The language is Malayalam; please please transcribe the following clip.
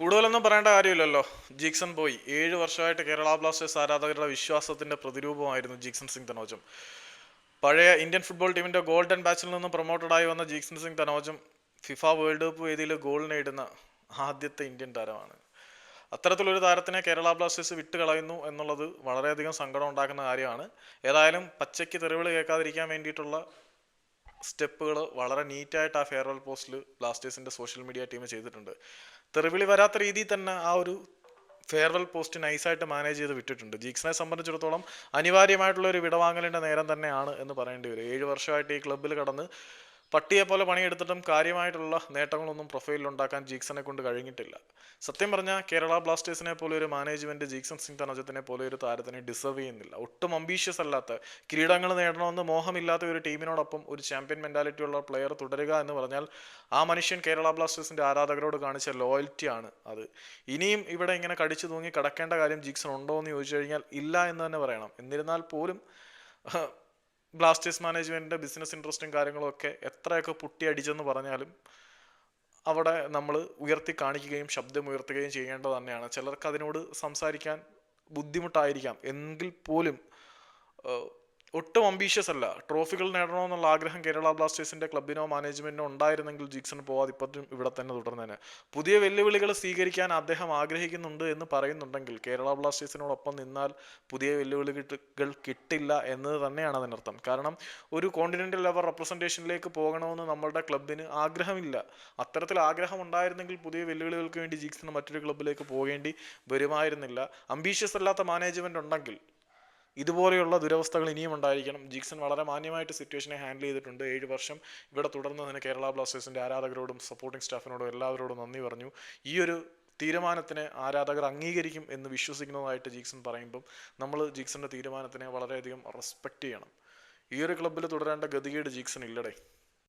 കൂടുതലൊന്നും പറയേണ്ട കാര്യമില്ലല്ലോ. ജീക്സൺ ബോയ് ഏഴ് വർഷമായിട്ട് കേരള ബ്ലാസ്റ്റേഴ്സ് ആരാധകരുടെ വിശ്വാസത്തിന്റെ പ്രതിരൂപമായിരുന്നു ജീക്സൺ സിംഗ് തനോജം. പഴയ ഇന്ത്യൻ ഫുട്ബോൾ ടീമിന്റെ ഗോൾഡൻ ബാച്ചിൽ നിന്ന് പ്രൊമോട്ടഡ് ആയി വന്ന Jeakson Singh Thounaojam FIFA world cup വേദിയിൽ ഗോൾ നേടുന്ന ആദ്യത്തെ ഇന്ത്യൻ താരമാണ്. അത്തരത്തിലൊരു താരത്തിനെ കേരള ബ്ലാസ്റ്റേഴ്സ് വിട്ട് കളയുന്നു എന്നുള്ളത് വളരെയധികം സങ്കടം ഉണ്ടാക്കുന്ന കാര്യമാണ്. ഏതായാലും പച്ചയ്ക്ക് തെറിവിളി കേൾക്കാതിരിക്കാൻ വേണ്ടിയിട്ടുള്ള സ്റ്റെപ്പുകൾ വളരെ നീറ്റായിട്ട് ആ ഫെയർവെൽ പോസ്റ്റിൽ ബ്ലാസ്റ്റേഴ്സിന്റെ സോഷ്യൽ മീഡിയ ടീം ചെയ്തിട്ടുണ്ട്. തെറിവിളി വരാത്ത രീതിയിൽ തന്നെ ആ ഒരു ഫെയർവെൽ പോസ്റ്റ് നൈസായിട്ട് മാനേജ് ചെയ്ത് വിട്ടിട്ടുണ്ട്. ജീക്സിനെ സംബന്ധിച്ചിടത്തോളം അനിവാര്യമായിട്ടുള്ള ഒരു വിടവാങ്ങലിന്റെ നേരം തന്നെയാണ് എന്ന് പറയേണ്ടി വരും. ഏഴ് വർഷമായിട്ട് ഈ ക്ലബ്ബിൽ കടന്ന് പട്ടിയെ പോലെ പണിയെടുത്തിട്ടും കാര്യമായിട്ടുള്ള നേട്ടങ്ങളൊന്നും പ്രൊഫൈലിൽ ഉണ്ടാക്കാൻ ജീക്സനെ കൊണ്ട് കഴിഞ്ഞിട്ടില്ല. സത്യം പറഞ്ഞാൽ കേരള ബ്ലാസ്റ്റേഴ്സിനെ പോലെ ഒരു മാനേജ്മെന്റ് ജീക്സൺ സിംഗ് തനജത്തിനെ പോലെ ഒരു താരത്തിനെ ഡിസർവ് ചെയ്യുന്നില്ല. ഒട്ടും അംബീഷ്യസ് അല്ലാത്ത കിരീടങ്ങൾ നേടണമെന്ന് മോഹമില്ലാത്ത ഒരു ടീമിനോടൊപ്പം ഒരു ചാമ്പ്യൻ മെന്റാലിറ്റി ഉള്ള പ്ലെയർ തുടരുക എന്ന് പറഞ്ഞാൽ ആ മനുഷ്യൻ കേരള ബ്ലാസ്റ്റേഴ്സിന്റെ ആരാധകരോട് കാണിച്ച ലോയൽറ്റി ആണ് അത്. ഇനിയും ഇവിടെ ഇങ്ങനെ കടിച്ചു തൂങ്ങി കടക്കേണ്ട കാര്യം ജീക്സൺ ഉണ്ടോ എന്ന് ചോദിച്ചു കഴിഞ്ഞാൽ ഇല്ല എന്ന് തന്നെ പറയണം. എന്നിരുന്നാൽ പോലും ബ്ലാസ്റ്റേഴ്സ് മാനേജ്മെന്റിന്റെ ബിസിനസ് ഇൻട്രസ്റ്റും കാര്യങ്ങളും ഒക്കെ എത്രയൊക്കെ പുട്ടി അടിച്ചെന്ന് പറഞ്ഞാലും അവിടെ നമ്മൾ ഉയർത്തി കാണിക്കുകയും ശബ്ദം ഉയർത്തുകയും ചെയ്യേണ്ടത് തന്നെയാണ്. ചിലർക്ക് അതിനോട് സംസാരിക്കാൻ ബുദ്ധിമുട്ടായിരിക്കാം. എങ്കിൽ പോലും ഒട്ടും അംബീഷ്യസ് അല്ല. ട്രോഫികൾ നേടണമെന്നുള്ള ആഗ്രഹം കേരള ബ്ലാസ്റ്റേഴ്സിന്റെ ക്ലബിനോ മാനേജ്മെന്റിനോ ഉണ്ടായിരുന്നെങ്കിൽ ജിക്സൺ പോവാതെ ഇപ്പോഴും ഇവിടെ തന്നെ തുടർന്നേനെ. പുതിയ വെല്ലുവിളികൾ സ്വീകരിക്കാൻ അദ്ദേഹം ആഗ്രഹിക്കുന്നുണ്ട് എന്ന് പറയുന്നുണ്ടെങ്കിൽ കേരള ബ്ലാസ്റ്റേഴ്സിനോടൊപ്പം നിന്നാൽ പുതിയ വെല്ലുവിളികൾ കിട്ടില്ല എന്നത് തന്നെയാണ് അതിനർത്ഥം. കാരണം ഒരു കോണ്ടിനെന്റൽ ലെവൽ റെപ്രസെന്റേഷനിലേക്ക് പോകണമെന്ന് നമ്മളുടെ ക്ലബിന് ആഗ്രഹമില്ല. അത്തരത്തിൽ ആഗ്രഹം ഉണ്ടായിരുന്നെങ്കിൽ പുതിയ വെല്ലുവിളികൾക്ക് വേണ്ടി ജിക്സൺ മറ്റൊരു ക്ലബിലേക്ക് പോകേണ്ടി വരുമായിരുന്നില്ല. അംബീഷ്യസ് അല്ലാത്ത മാനേജ്മെന്റ് ഉണ്ടെങ്കിൽ ഇതുപോലെയുള്ള ദുരവസ്ഥകൾ ഇനിയും ഉണ്ടായിരിക്കണം. ജീക്സൺ വളരെ മാന്യമായിട്ട് സിറ്റുവേഷനെ ഹാൻഡിൽ ചെയ്തിട്ടുണ്ട്. ഏഴ് വർഷം ഇവിടെ തുടർന്നതിന് കേരള ബ്ലാസ്റ്റേഴ്സിന്റെ ആരാധകരോടും സപ്പോർട്ടിംഗ് സ്റ്റാഫിനോടും എല്ലാവരോടും നന്ദി പറഞ്ഞു. ഈ ഒരു തീരുമാനത്തിനെ ആരാധകർ അംഗീകരിക്കും എന്ന് വിശ്വസിക്കുന്നതായിട്ട് ജിക്സൺ പറയുമ്പം നമ്മൾ ജീക്സന്റെ തീരുമാനത്തിനെ വളരെയധികം റെസ്പെക്റ്റ് ചെയ്യണം. ഈ ഒരു ക്ലബ്ബിൽ തുടരേണ്ട ഗതികേട് ജിക്സൺ ഇല്ലടേ.